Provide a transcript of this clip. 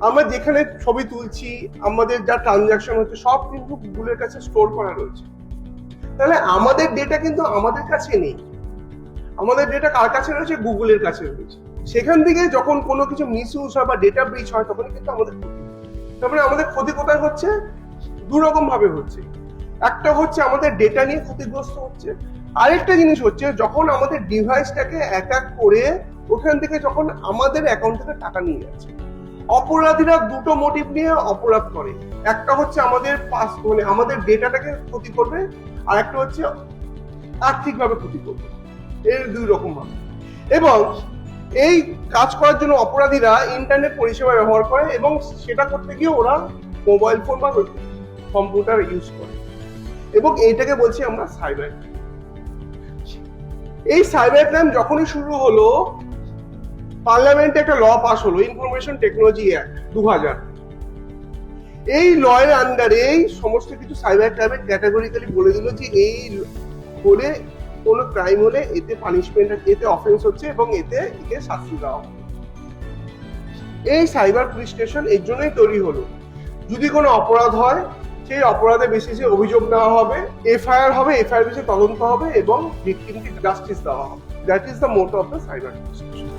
আমরা যেখানে ছবি তুলছি, আমাদের যা ট্রানজাকশন হচ্ছে, সব কিন্তু গুগলের কাছে স্টোর করা রয়েছে। তাহলে আমাদের ডেটা কিন্তু আমাদের কাছে নেই। আমাদের ডেটা কার কাছে রয়েছে? গুগলের কাছে রয়েছে। সেখান থেকে যখন কোনো কিছু মিস ইউজ হয় বা ডেটা ব্রিচ হয়, তখন কিন্তু আমাদের ক্ষতি। তারপরে আমাদের ক্ষতি কোথায় হচ্ছে? দু রকম ভাবে হচ্ছে। একটা হচ্ছে আমাদের ডেটা নিয়ে ক্ষতিগ্রস্ত হচ্ছে। আরেকটা জিনিস হচ্ছে, যখন আমাদের ডিভাইসটাকে অ্যাটাক করে, ওখান থেকে যখন আমাদের অ্যাকাউন্ট থেকে টাকা নিয়ে যাচ্ছে। অপরাধীরা দুটো মোটিভ নিয়ে অপরাধ করে। একটা হচ্ছে আমাদের পাস মানে আমাদের ডেটাটাকে ক্ষতি করবে, আর একটা হচ্ছে আর্থিকভাবে ক্ষতি করবে। এর দুই রকম ভাবে। এবং এই কাজ করার জন্য অপরাধীরা ইন্টারনেট পরিষেবা ব্যবহার করে এবং সেটা করতে গিয়ে ওরা মোবাইল ফোন বা কম্পিউটার ইউজ করে। এবং এইটাকে বলছি আমরা সাইবার এই সাইবার ক্রাইম যখনই শুরু হলো পার্লামেন্টে একটা ল পাস হলো, ইনফরমেশন টেকনোলজি অ্যাক্ট দু হাজার এই লয়ের আন্ডারে এই সমস্ত কিছু সাইবার ক্রাইমের ক্যাটাগরিক্যালি বলে দিল যে এই বলে কোনো ক্রাইম হলে এতে পানিশমেন্ট এতে অফেন্স হচ্ছে এবং এতে একে শাস্তি দেওয়া এই সাইবার পুলিশ স্টেশনের জন্যই তৈরি হলো। যদি কোনো অপরাধ হয়, সেই অপরাধের বেসিসে অভিযোগ নেওয়া হবে, এফআইআর হবে, এফআইআর বেসে তদন্ত হবে এবং ভিকটিমকে জাস্টিস দেওয়া হবে। That is the motto of the cyber police station